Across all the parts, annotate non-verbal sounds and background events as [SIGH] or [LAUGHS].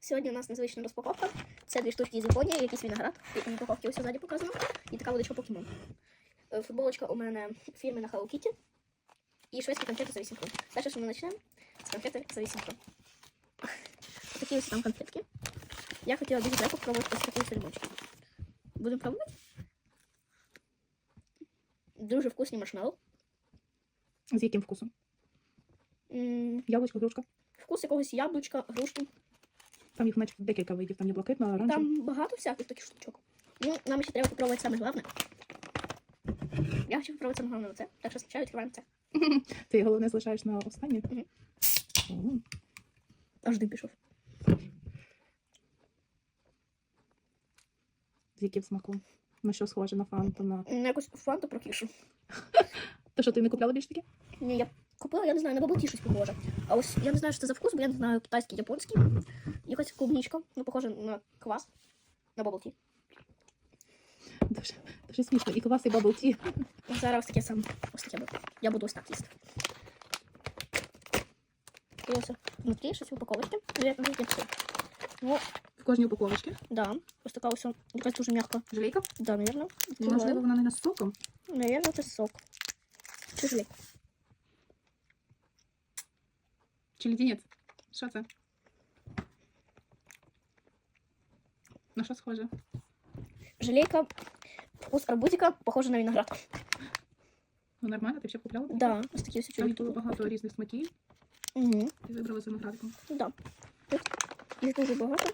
Сьогодні у нас незвична розпаковка. Це дві штучки з Японії, якийсь виноград. І на упаковці ось ззаді показано. І така водичка покемон. Е, Футболочка у мене фірми на Hello Kitty. І шведські конфети за 8 крон. Перше, що ми почнемо, з конфети за 8 крон. [LAUGHS] Такі ось там конфетки. Я хотіла дуже треба попробувати ось такі лимончики. Будемо пробувати? Дуже вкусні маршмеллоу. З яким вкусом? М, Яблучко, грушка. Вкус якогось яблучка, грушки. Там їх наче декілька видів. Там є блакитна, оранжева. Там багато всяких таких штучок. Ну, нам ще треба попробувати саме головне. Я хочу попробувати саме головне оце. Так що спочатку відкриваємо це. [LAUGHS] Ти головне залишаєш на останнє. Мгм. О, Аж дим пішов. З яким смаком? На що схоже на фанту? На... На якусь фанту прокишу. [LAUGHS] То що ти не купляла більш таке? Ні, я купила, я не знаю, на баблті щось похоже. А ось я не знаю, що це за вкус, бо я не знаю китайський, японський. Якась клубничка, ну, похоже на квас. На баблті. Дуже, дуже смішно. І квас, і бабл ті. Зараз ось таке саме. Ось таке буде. Я буду ось так їсти. І ось внутрі щось в упаковочці. Навіть навіть не все. Ну, В кожній упаковочці. да. Ось така ось якась дуже м'яка. Жалейка. Да, наверное. Можливо, вона не з соком. Наверное, це сок. Чи желе? Чи леденець? Що це? На що схоже? Желейка. Вкус арбузика похоже на виноград. Ну нормально, ти ще купляла? Да, ось такі ось Там чоловіки. дуже багато різних смаків. Угу. Ти вибрала з виноградиком. Да. Тут їх дуже багато.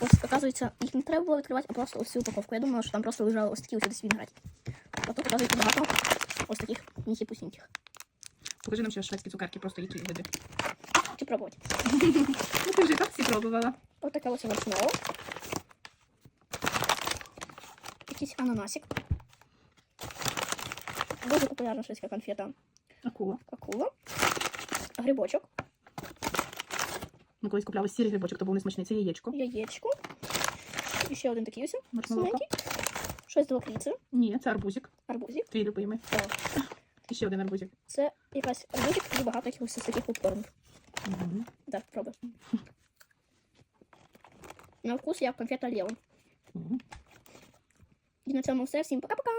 Ось, оказується, їх не треба було відкривати, а просто ось цю упаковку. Я думала, що там просто лежали ось такі ось десь винограді. А тут, оказується, багато ось таких ніхі-пусіньких. Покажи нам ще шведські цукерки, просто які види. Чи пробувати? Ну [LAUGHS] ти вже і так всі пробувала. Ось така ось маршмеллоу. Якийсь ананасик. Дуже популярна шведська конфета Акула. акула. Грибочок, Ми колись купляли сірий грибочок, то був несмачний. Це яєчко. яєчко. І ще один такий ось синенький. Щось з лакриці, Ні, це арбузик. арбузик. Твій любимий. Так. І ще один арбузик. Це якась арбузик і багато якихось ось таких попкорнів. Угу. Так, пробуй. На вкус як конфета Леон. Угу. На все. Всім пока-пока!